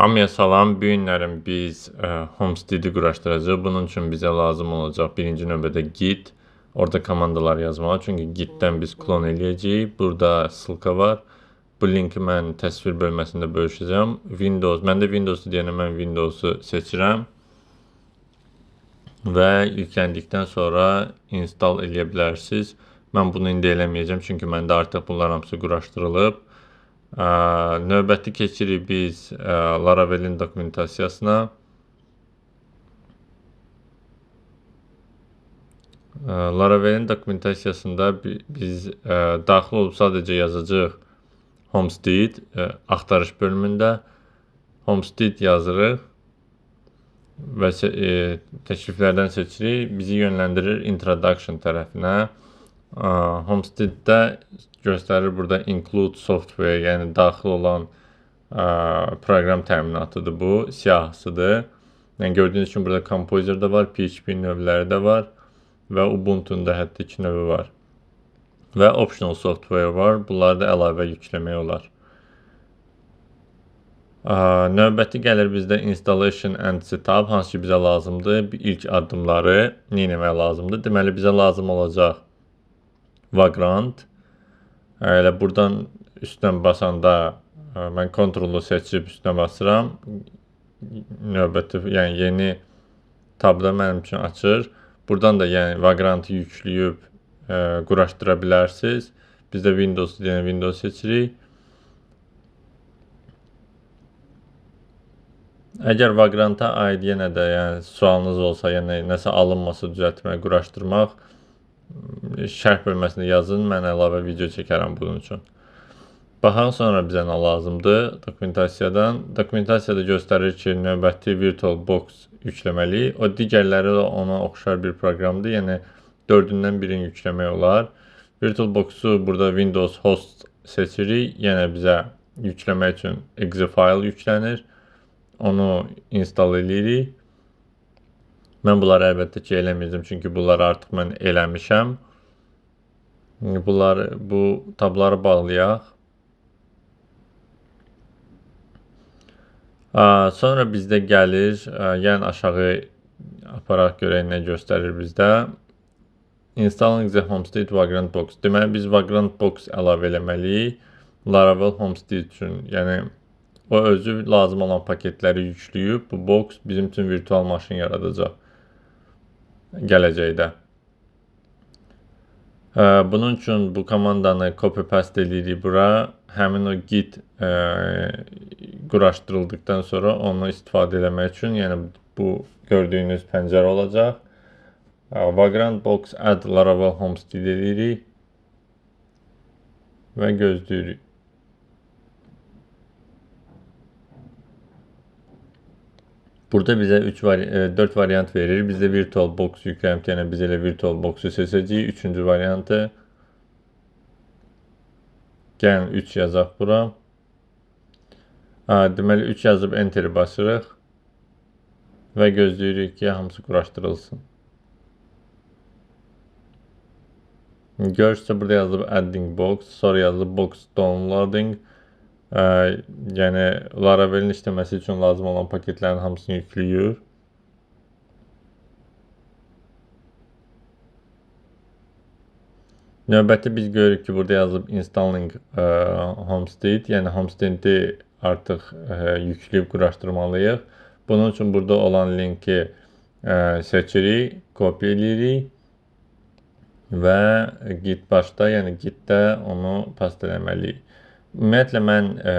Hamıya salam. Bu günlərim biz ə, Homestead-i quraşdıracağıq. Bunun üçün bizə lazım olacaq birinci növbədə Git. Orada komandalar yazmalı. Çünki Git-dən biz klon eləyəcəyik. Burada ссылка var. Bu linki mən təsvir bölməsində bölüşəcəm. Windows, məndə Windows deyənə mən Windows-u seçirəm. Və yükləndikdən sonra install eləyə bilərsiniz. Mən bunu indi eləməyəcəm çünki məndə artıq bunlar hamısı quraşdırılıb. Növbəti keçirik biz Laravelin dokumentasiyasına. Laravelin dokumentasiyasında bi- biz daxil olub sadəcə yazacağıq Homestead axtarış bölümündə Homestead yazırıq və e, təkliflərdən seçirik. Bizi yönləndirir introduction tərəfinə. Homestead-də göstərir burada include software, yəni daxil olan ə, proqram təminatıdır bu, siyahısıdır. Yəni gördüyünüz kimi burada Composer da var, PHP növləri də var və Ubuntu-nun da hətta 2 növü var. Və optional software var. Bunları da əlavə yükləmək olar. Ə, növbəti gəlir bizdə installation and setup, hansı ki bizə lazımdır. İlk addımları nə etmək lazımdır? Deməli bizə lazım olacaq Vagrant. Elə burdan üstdən basanda ə, mən kontrolu seçib üstünə basıram. Növbəti, yəni yeni tabda mənim üçün açır. Burdan da yəni Vagrantı yükləyib ə, quraşdıra bilərsiniz. Biz də Windows deyən Windows seçirik. Əgər Vagranta aid yenə də yəni sualınız olsa, yəni nəsə alınmasa düzəltmək, quraşdırmaq şərh bölməsində yazın, mən əlavə video çəkərəm bunun üçün. Baxaq sonra bizə nə lazımdır dokumentasiyadan. Dokumentasiyada göstərir ki, növbəti VirtualBox yükləməliyik. O digərləri də ona oxşar bir proqramdır. Yəni 4-ündən birini yükləmək olar. VirtualBox-u burada Windows Host seçirik. Yenə bizə yükləmək üçün exe fayl yüklənir. Onu install eləyirik. Mən bunları əlbəttə ki, eləməyəcəm, çünki bunları artıq mən eləmişəm. Bunları bu tabları bağlayaq. Sonra bizdə gəlir, yəni aşağı aparaq görək nə göstərir bizdə. Installing the Homestead Vagrant Box. Deməli biz Vagrant Box əlavə eləməliyik Laravel Homestead üçün. Yəni o özü lazım olan paketləri yükləyib bu box bizim üçün virtual maşın yaradacaq gələcəkdə. Bunun üçün bu komandanı copy paste eləyirik bura. Həmin o git ə, quraşdırıldıqdan sonra onu istifadə eləmək üçün, yəni bu gördüyünüz pəncərə olacaq. Vagrant Box add Laravel Homestead eləyirik və gözləyirik. Burada bizə 3 vari 4 variant verir. Bizdə VirtualBox yükləyib, yəni biz elə VirtualBox-u seçəcəyik. Üçüncü variantı. Gəlin 3 yazaq bura. Ha, deməli 3 yazıb enter basırıq və gözləyirik ki, hamısı quraşdırılsın. Görürsə burada yazılıb adding box, sonra yazılıb box downloading. Ə, yəni Laravelin işləməsi üçün lazım olan paketlərin hamısını yükləyir. Növbəti biz görürük ki, burada yazılıb installing ə, Homestead, yəni Homestead-i artıq ə, yükləyib quraşdırmalıyıq. Bunun üçün burada olan linki ə, seçirik, kopya eləyirik və git başda, yəni gitdə onu paste eləməliyik. Ümumiyyətlə mən ə,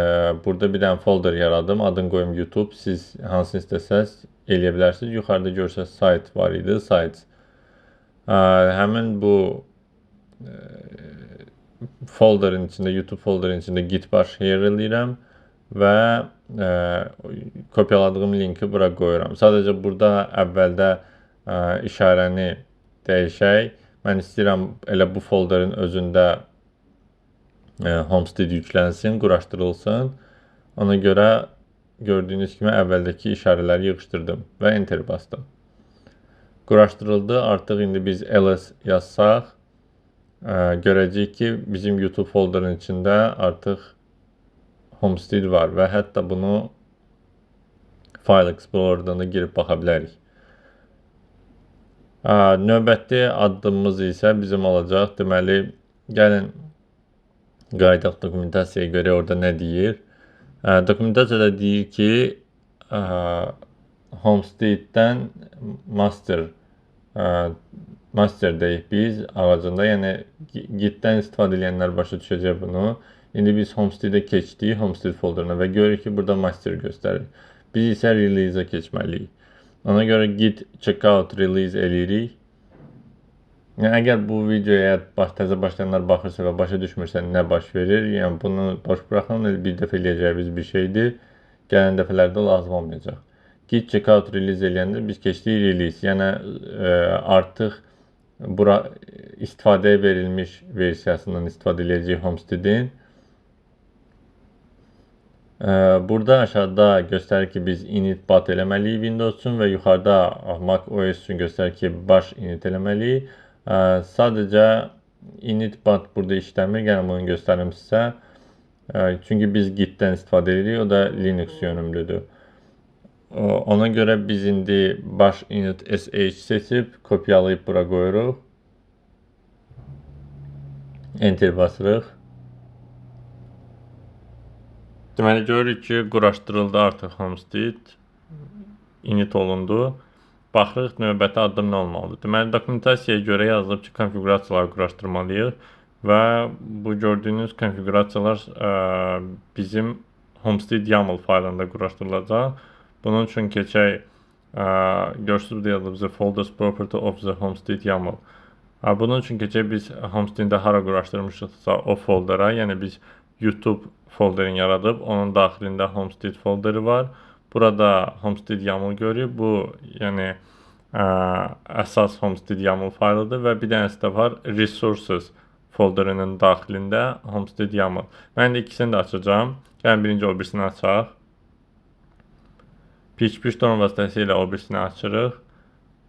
burada bir dənə folder yaradım, adını qoyum YouTube. Siz hansını istəsəz eləyə bilərsiniz. Yuxarıda görsəz site var idi, sites. Ə, həmin bu ə, folderin içində, YouTube folderin içində git baş yer eləyirəm və ə, kopyaladığım linki bura qoyuram. Sadəcə burada əvvəldə ə, işarəni dəyişək. Mən istəyirəm elə bu folderin özündə Homestead yüklənsin, quraşdırılsın. Ona görə gördüyünüz kimi əvvəldəki işarələri yığışdırdım və enter basdım. Quraşdırıldı. Artıq indi biz ls yazsaq, görəcəyik ki, bizim YouTube folderin içində artıq Homestead var və hətta bunu File Explorer'dan da girib baxa bilərik. Növbəti addımımız isə bizim olacaq. Deməli, gəlin qayıdaq dokumentasiyaya görə orada nə deyir? Dokumentasiyada deyir ki, ə, Homestead'dən master ə, masterdəyik biz ağacında. Yəni Gitdən istifadə edənlər başa düşəcək bunu. İndi biz Homestead-ə keçdik, Homestead folderına və görürük ki, burada master göstərir. Biz isə release-ə keçməliyik. Ona görə git checkout release eləyirik. Yəni əgər bu videoya baş təzə başlayanlar baxırsa və başa düşmürsə nə baş verir, yəni bunu boş buraxın, bir dəfə eləyəcəyimiz bir şeydir. Gələn dəfələrdə lazım olmayacaq. Git checkout release eləyəndə biz keçdik release. Yəni ə, artıq bura istifadəyə verilmiş versiyasından istifadə edəcəyik Homestead-in. Burada aşağıda göstərir ki, biz init bat eləməliyik Windows üçün və yuxarıda Mac OS üçün göstərir ki, baş init eləməliyik. Sadəcə init bat burada işləmir. Gəlin bunu göstərim sizə. Çünki biz gitdən istifadə edirik, o da Linux yönümlüdür. Ona görə biz indi baş init sh seçib kopyalayıb bura qoyuruq. Enter basırıq. Deməli görürük ki, quraşdırıldı artıq Homestead. Init olundu. Baxırıq növbəti addım nə olmalıdır. Deməli dokumentasiyaya görə yazılıb ki, konfiqurasiyaları quraşdırmalıyıq və bu gördüyünüz konfiqurasiyalar ə, bizim Homestead YAML faylında quraşdırılacaq. Bunun üçün keçək ə, görürsüz burada yazılıb the folders property of the Homestead YAML. Ə, bunun üçün keçək biz Homestead-də hara quraşdırmışıqsa o foldera, yəni biz YouTube folderini yaradıb, onun daxilində Homestead folderi var. Burada Homestead YAML görürük. Bu, yəni ə, əsas Homestead YAML faylıdır və bir dənəsi də var Resources folderinin daxilində Homestead YAML. Mən də ikisini də açacağam. Gəlin birinci o birisini açaq. PHP Storm vasitəsilə o birisini açırıq.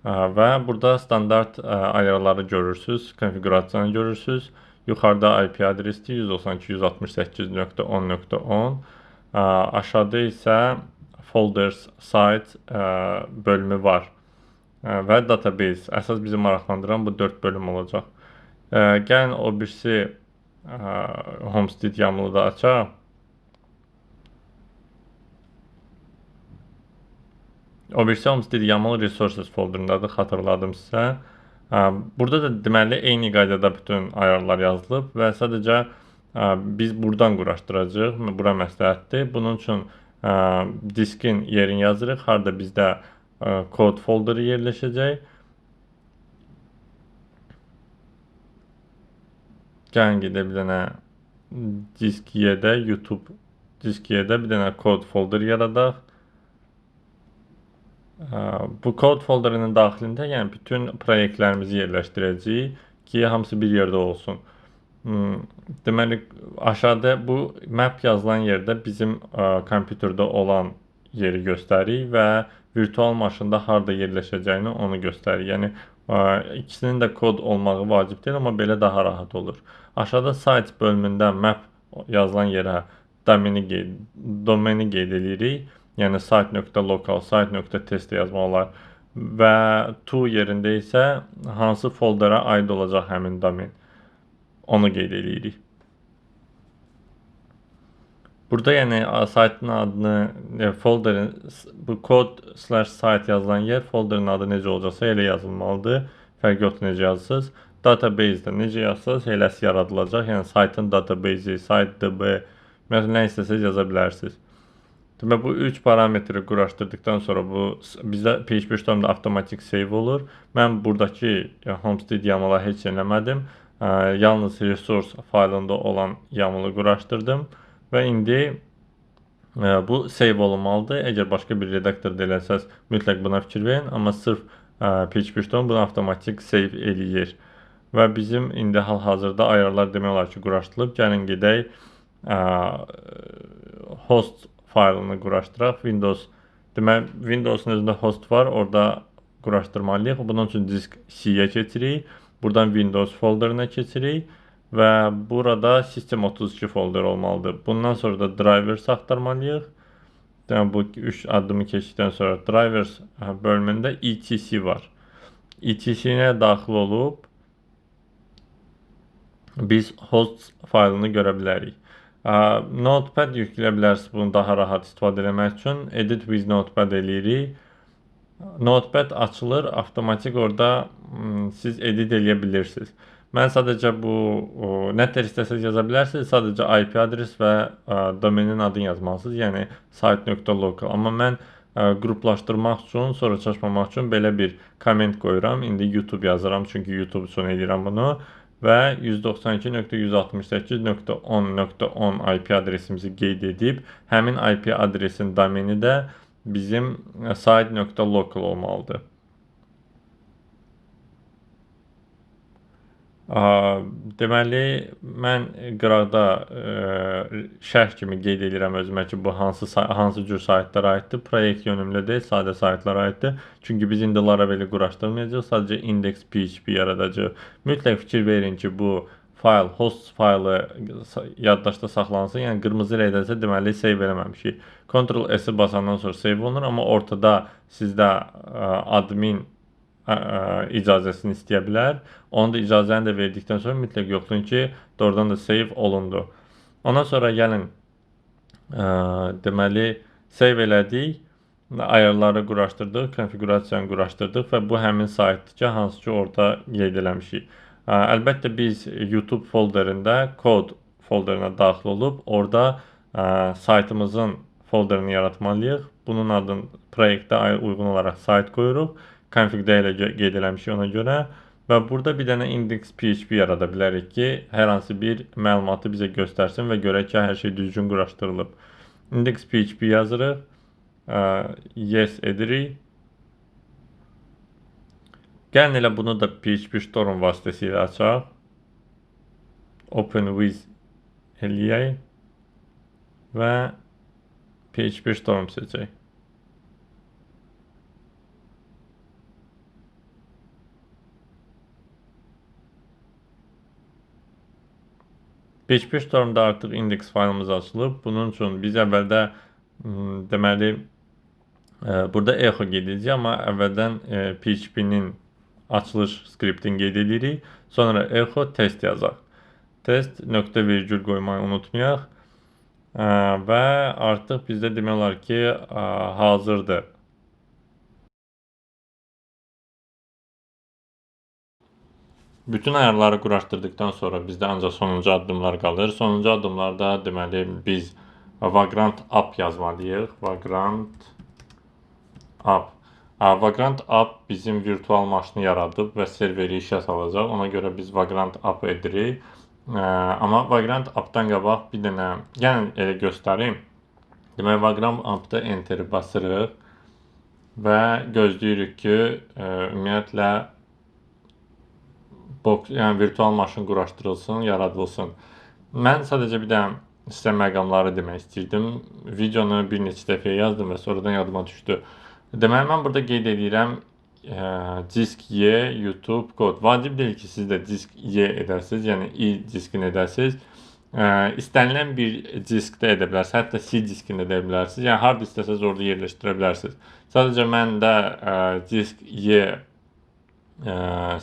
Və burada standart ayarları görürsüz, konfiqurasiyanı görürsüz. Yuxarıda IP adresi 192.168.10.10. Aşağıda isə folders site bölümü var. Və database. Əsas bizi maraqlandıran bu 4 bölüm olacaq. Gəlin o birisi Homestead YAML-ı da açaq. O birisi Homestead YAML Resources folderındadır, xatırladım sizə. Burada da deməli eyni qaydada bütün ayarlar yazılıb və sadəcə biz burdan quraşdıracağıq. Bura məsləhətdir. Bunun üçün diskin yerini yazırıq. Harda bizdə kod folderi yerləşəcək. Gəlin gedə bir dənə disk yerdə YouTube disk yerdə bir dənə kod folder yaradaq. Bu kod folderinin daxilində, yəni bütün layihələrimizi yerləşdirəcəyik ki, hamısı bir yerdə olsun. Hmm, deməli aşağıda bu map yazılan yerdə bizim kompüterdə olan yeri göstərir və virtual maşında harda yerləşəcəyini onu göstərir. Yəni ikisinin də kod olmağı vacib deyil, amma belə daha rahat olur. Aşağıda site bölümündə map yazılan yerə domeni qeyd, domeni qeyd edirik yəni site.local, site.test yazmaq olar və to yerində isə hansı foldera aid olacaq həmin domen. Onu qeyd edirik. Burada yəni saytın adını, yəni folderin bu kod slash site yazılan yer folderin adı necə olacaqsa elə yazılmalıdır. Fərqi yoxdur necə yazırsınız. Database-də necə yazsınız, eləsi yaradılacaq. Yəni saytın database-i, site.db, məsələn nə istəsəz yaza bilərsiniz. Demək bu 3 parametri quraşdırdıqdan sonra bu bizdə PHP Storm-da avtomatik save olur. Mən burdakı yəni, Homestead YAML-a heç eləmədim. Ə, yalnız resource faylında olan YAML-ı quraşdırdım və indi ə, bu save olunmalıdır. Əgər başqa bir redaktorda eləsəz, mütləq buna fikir verin, amma sırf ə, PHP Storm bunu avtomatik save eləyir. Və bizim indi hal-hazırda ayarlar demək olar ki, quraşdırılıb. Gəlin gedək ə, host faylını quraşdıraq. Windows demək Windows-un özündə host var, orada quraşdırmalıyıq. Bunun üçün disk C-yə keçirik. Buradan Windows folderinə keçirik və burada System32 folder olmalıdır. Bundan sonra da drivers axtarmalıyıq Yani bu 3 addımı keçdikdən sonra drivers ə, bölümündə etc var. etc-nə daxil olub biz host faylını görə bilərik. Ə, Notepad yükləyə bilərsiniz bunu daha rahat istifadə etmək üçün. Edit with Notepad eləyirik. Notepad açılır, avtomatik orada m, siz edit eləyə bilirsiniz. Mən sadəcə bu o, nətər istəsəz yaza bilərsiniz. Sadəcə IP adres və domenin adını yazmalısınız. Yəni site.local. Amma mən qruplaşdırmaq üçün, sonra çaşmamaq üçün belə bir komment qoyuram. İndi YouTube yazıram çünki YouTube üçün eləyirəm bunu və 192.168.10.10 IP adresimizi qeyd edib həmin IP adresin domeni də bizim ə, site.local olmalıdır. Deməli, mən qıraqda ə, şərh kimi qeyd edirəm özümə ki, bu hansı hansı cür saytlara aiddir. Proyekt yönümlü deyil, sadə saytlara aiddir. Çünki biz indi Laravel-i quraşdırmayacağıq, sadəcə index PHP yaradacağıq. Mütləq fikir verin ki, bu fayl, host faylı yaddaşda saxlansın. Yəni qırmızı rəngdəsə deməli save eləməmişik. Ctrl S-i basandan sonra save olunur, amma ortada sizdə ə, admin ə, icazəsini istəyə bilər. Onu da icazəni də verdikdən sonra mütləq yoxlayın ki, doğrudan da save olundu. Ondan sonra gəlin ə, deməli save elədik. Ayarları quraşdırdıq, konfiqurasiyanı quraşdırdıq və bu həmin saytdır ki, hansı ki orada qeyd eləmişik. Əlbəttə biz YouTube folderində kod folderinə daxil olub orada ə, saytımızın folderini yaratmalıyıq. Bunun adını proyektə uyğun olaraq sayt qoyuruq. Config-də elə gö- qeyd eləmişik ona görə və burada bir dənə index PHP yarada bilərik ki, hər hansı bir məlumatı bizə göstərsin və görək ki, hər şey düzgün quraşdırılıb. Index PHP yazırıq. Ə, yes edirik. Elə bunu da PHP Storm vasitəsilə açaq. Open with eləyək və PHP Storm seçək. PHP Storm-da artıq index faylımız açılıb. Bunun üçün biz əvvəldə m, deməli e, burada echo qeyd edəcəyik, amma əvvəldən e, PHP-nin açılış skriptini qeyd edirik. Sonra echo test yazaq. Test nöqtə virgül qoymayı unutmayaq. Ə, və artıq bizdə demək olar ki, ə, hazırdır. Bütün ayarları quraşdırdıqdan sonra bizdə ancaq sonuncu addımlar qalır. Sonuncu addımlarda deməli biz Vagrant app yazmalıyıq. Vagrant app. Vagrant app bizim virtual maşını yaradıb və serveri işə salacaq. Ona görə biz Vagrant app edirik. Amma Vagrant appdan qabaq bir dənə gəlin elə göstərim. Deməli Vagrant appda enter basırıq və gözləyirik ki, ə, ümumiyyətlə box, yəni virtual maşın quraşdırılsın, yaradılsın. Mən sadəcə bir dənə sizə məqamları demək istirdim. Videonu bir neçə dəfə yazdım və sonradan yadıma düşdü. Deməli mən burada qeyd edirəm ə, disk Y, YouTube, kod. Vacib deyil ki, siz də disk Y edəsiniz, yəni i diskini edəsiniz. Ə, istənilən bir diskdə edə bilərsiniz, hətta C diskində edə bilərsiniz. Yəni harda istəsəz orada yerləşdirə bilərsiniz. Sadəcə mən də ə, disk Y ə,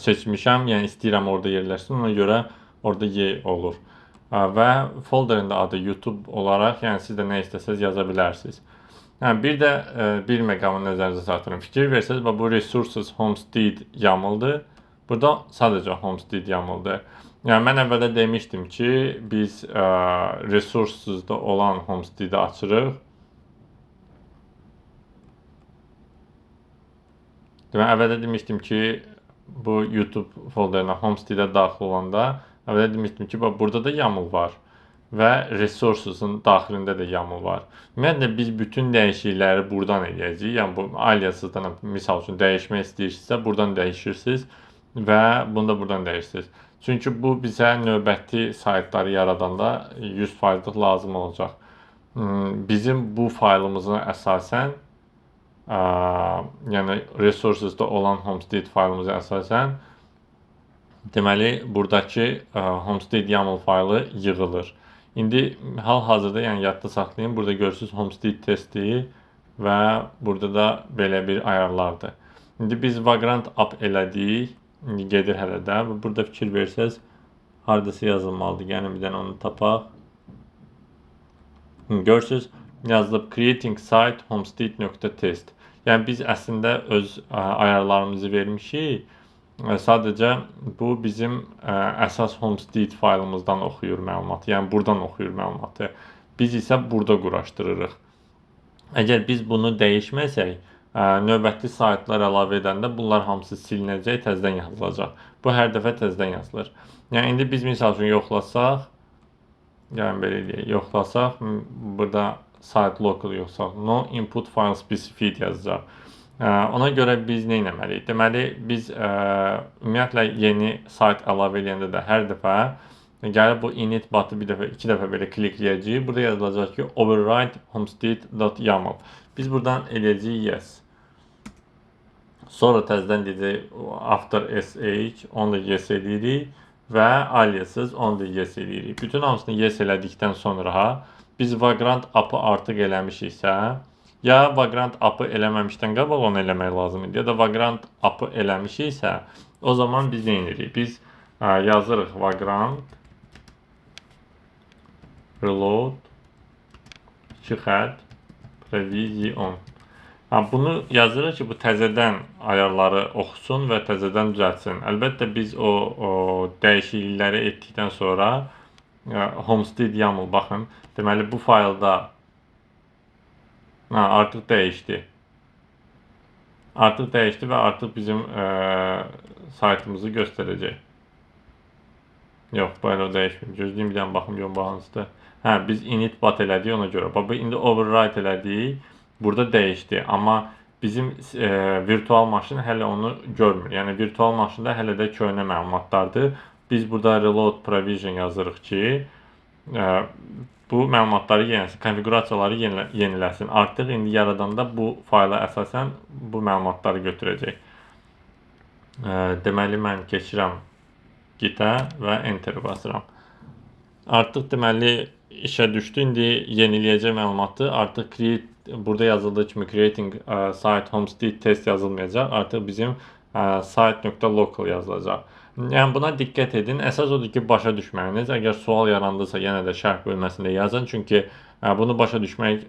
seçmişəm, yəni istəyirəm orada yerləşsin. Ona görə orada Y olur. Ə, və folderin də adı YouTube olaraq, yəni siz də nə istəsəz yaza bilərsiniz. Hə, bir də ə, bir məqamı nəzərinizə çatdırım. Fikir versəz, bax bu resources homestead YAML-dır. Burada sadəcə homestead YAML-dır. Yəni mən əvvəldə demişdim ki, biz ə, resources-da olan homestead-i açırıq. Deməli əvvəldə demişdim ki, bu YouTube folderinə homestead-ə daxil olanda əvvəldə demişdim ki, bax burada da YAML var və resources-ın daxilində də YAML var. Ümumiyyətlə biz bütün dəyişiklikləri burdan eləyəcəyik. Yəni bu aliasdan misal üçün dəyişmək istəyirsinizsə, burdan dəyişirsiniz və bunu da burdan dəyişirsiniz. Çünki bu bizə növbəti saytları yaradanda 100 fayllıq lazım olacaq. Hmm, Bizim bu faylımızın əsasən ə, yəni resources-da olan homestead faylımıza əsasən deməli burdakı ə, homestead YAML faylı yığılır. İndi hal-hazırda, yəni yadda saxlayın. Burada görürsüz Homestead testi və burada da belə bir ayarlardır. İndi biz Vagrant app elədik. İndi gedir hələ də. Və burada fikir versəz hardasa yazılmalıdır. Yəni bir dənə onu tapaq. Görürsüz yazılıb creating site homestead.test. Yəni biz əslində öz ə, ayarlarımızı vermişik. Sadəcə bu bizim ə, əsas homestead faylımızdan oxuyur məlumatı. Yəni burdan oxuyur məlumatı. Biz isə burada quraşdırırıq. Əgər biz bunu dəyişməsək, ə, növbəti saytlar əlavə edəndə bunlar hamısı silinəcək, təzədən yazılacaq. Bu hər dəfə təzədən yazılır. Yəni indi biz məsəl üçün yoxlasaq, yəni belə deyək, yoxlasaq, burada site local yoxsa no input file specified yazacaq. Ona görə biz nə etməliyik? Deməli biz ə, ümumiyyətlə yeni sayt əlavə edəndə də hər dəfə gəlib bu init batı bir dəfə, iki dəfə belə klikləyəcəyik. Burada yazılacaq ki, override homestead.yaml. Biz buradan eləyəcəyik yes. Sonra təzədən deyəcək after sh, onu da yes eləyirik və aliases onu da yes eləyirik. Bütün hamısını yes elədikdən sonra biz Vagrant appı artıq eləmişiksə, ya Vagrant appı eləməmişdən qabaq onu eləmək lazım idi, ya da Vagrant appı eləmişiksə, o zaman biz nə edirik? Biz ə, yazırıq Vagrant reload 2 xətt prevision. Ha, bunu yazırıq ki, bu təzədən ayarları oxusun və təzədən düzəltsin. Əlbəttə biz o, o dəyişiklikləri etdikdən sonra ə, Homestead YAML baxın. Deməli bu faylda ha, artıq dəyişdi. Artıq dəyişdi və artıq bizim ə, saytımızı göstərəcək. Yox, belə dəyişmir. Gözləyim bir dənə baxım görüm bu hansıdır. Hə, biz init bat elədik ona görə. Bax bu indi override elədik. Burada dəyişdi, amma bizim e, virtual maşın hələ onu görmür. Yəni virtual maşında hələ də köhnə məlumatlardır. Biz burada reload provision yazırıq ki, e, bu məlumatları yeniləsin, konfiqurasiyaları yenilə, yeniləsin. Artıq indi yaradanda bu fayla əsasən bu məlumatları götürəcək. E, deməli mən keçirəm gitə və enter basıram. Artıq deməli işə düşdü. İndi yeniləyəcək məlumatı artıq create burada yazıldığı kimi creating ə, site homestead test yazılmayacaq. Artıq bizim site.local yazılacaq. Yəni buna diqqət edin. Əsas odur ki, başa düşməyiniz. Əgər sual yarandısa, yenə də şərh bölməsində yazın. Çünki ə, bunu başa düşmək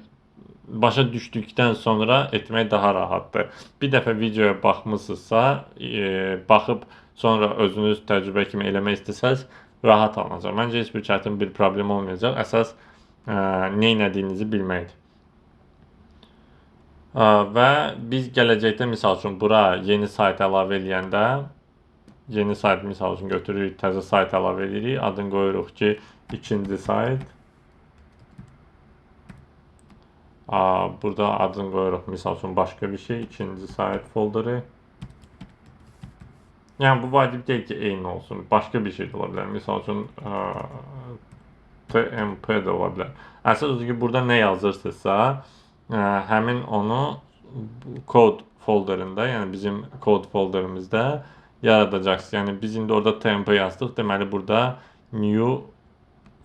başa düşdükdən sonra etmək daha rahatdır. Bir dəfə videoya baxmısınızsa, e, baxıb sonra özünüz təcrübə kimi eləmək istəsəz, rahat alınacaq. Məncə heç bir çətin bir problem olmayacaq. Əsas ə, nə etdiyinizi bilməkdir. Ə, və biz gələcəkdə misal üçün bura yeni sayt əlavə eləyəndə yeni sayt misal üçün götürürük, təzə sayt əlavə edirik. Adını qoyuruq ki, ikinci sayt. Burada adını qoyuruq misal üçün başqa bir şey, ikinci sayt folderi. Yəni bu vacib deyil ki, eyni olsun. Başqa bir şey də ola bilər. Misal üçün TMP də ola bilər. Əsas odur ki, burada nə yazırsınızsa, həmin onu kod folderində, yəni bizim kod folderimizdə yaradacaqsınız. Yəni biz indi orada TMP yazdıq. Deməli burada new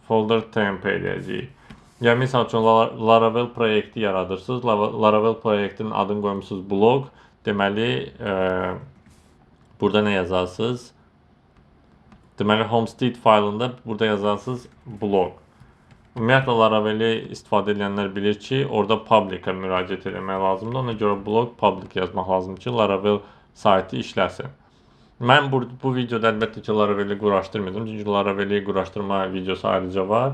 folder TMP eləyəcəyik. Yəni misal üçün Laravel proyekti yaradırsınız. Laravel proyektinin adını qoymusunuz blog. Deməli, ə, burada nə yazarsınız? Deməli Homestead faylında burada yazarsınız blog. Ümumiyyətlə Laravel-i istifadə edənlər bilir ki, orada public-a müraciət etmək lazımdır. Ona görə blog public yazmaq lazımdır ki, Laravel saytı işləsin. Mən bu, bu videoda əlbəttə ki, Laravel-i quraşdırmayacağam. Çünki Laravel-i quraşdırma videosu ayrıca var.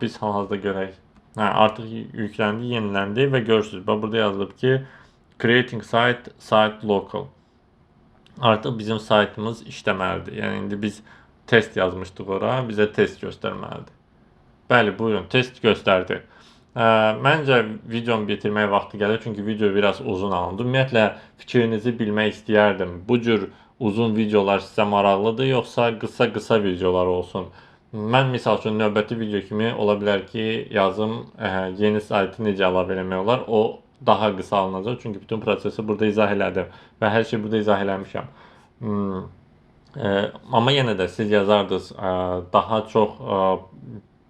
Biz hal-hazırda görək. Hə, artıq yükləndi, yeniləndi və görürsüz. Bax burada yazılıb ki, creating site, site local. Artıq bizim saytımız işləməlidir. Yəni indi biz test yazmışdıq ora, bizə test göstərməlidir. Bəli, buyurun, test göstərdi. Ə, məncə videonu bitirmək vaxtı gəlir, çünki video biraz uzun alındı. Ümumiyyətlə fikrinizi bilmək istəyərdim. Bu cür uzun videolar sizə maraqlıdır, yoxsa qısa-qısa videolar olsun? Mən misal üçün növbəti video kimi ola bilər ki, yazım ə, yeni saytı necə əlavə etmək olar, o daha qısa alınacaq. Çünki bütün prosesi burada izah elədim və hər şey burada izah eləmişəm. Hmm. Ə, amma yenə də siz yazardınız ə, daha çox ə,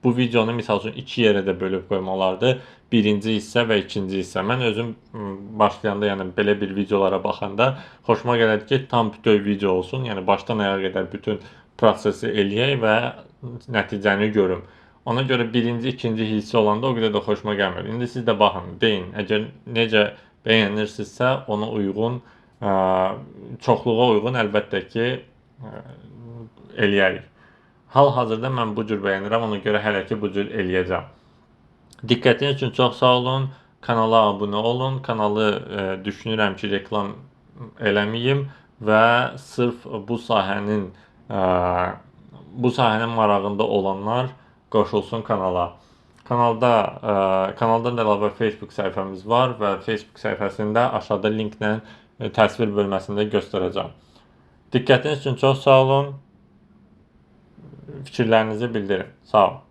bu videonu misal üçün iki yerə də bölüb qoymalardı. Birinci hissə və ikinci hissə. Mən özüm başlayanda, yəni belə bir videolara baxanda xoşuma gəlir ki, tam bütöv video olsun. Yəni başdan ayağa qədər bütün prosesi eləyək və nəticəni görüm. Ona görə birinci, ikinci hissə olanda o qədər də xoşuma gəlmir. İndi siz də baxın, deyin. Əgər necə bəyənirsinizsə, ona uyğun, ə, çoxluğa uyğun əlbəttə ki, ə, eləyərik. Hal-hazırda mən bu cür bəyənirəm, ona görə hələ ki bu cür eləyəcəm. Diqqətiniz üçün çox sağ olun. Kanala abunə olun. Kanalı ə, düşünürəm ki, reklam eləməyim və sırf bu sahənin ə, bu sahənin marağında olanlar qoşulsun kanala. Kanalda ə, kanaldan əlavə Facebook səhifəmiz var və Facebook səhifəsində aşağıda linklə təsvir bölməsində göstərəcəm. Diqqətiniz üçün çox sağ olun. Fikirlərinizi bildirin. Sağ olun.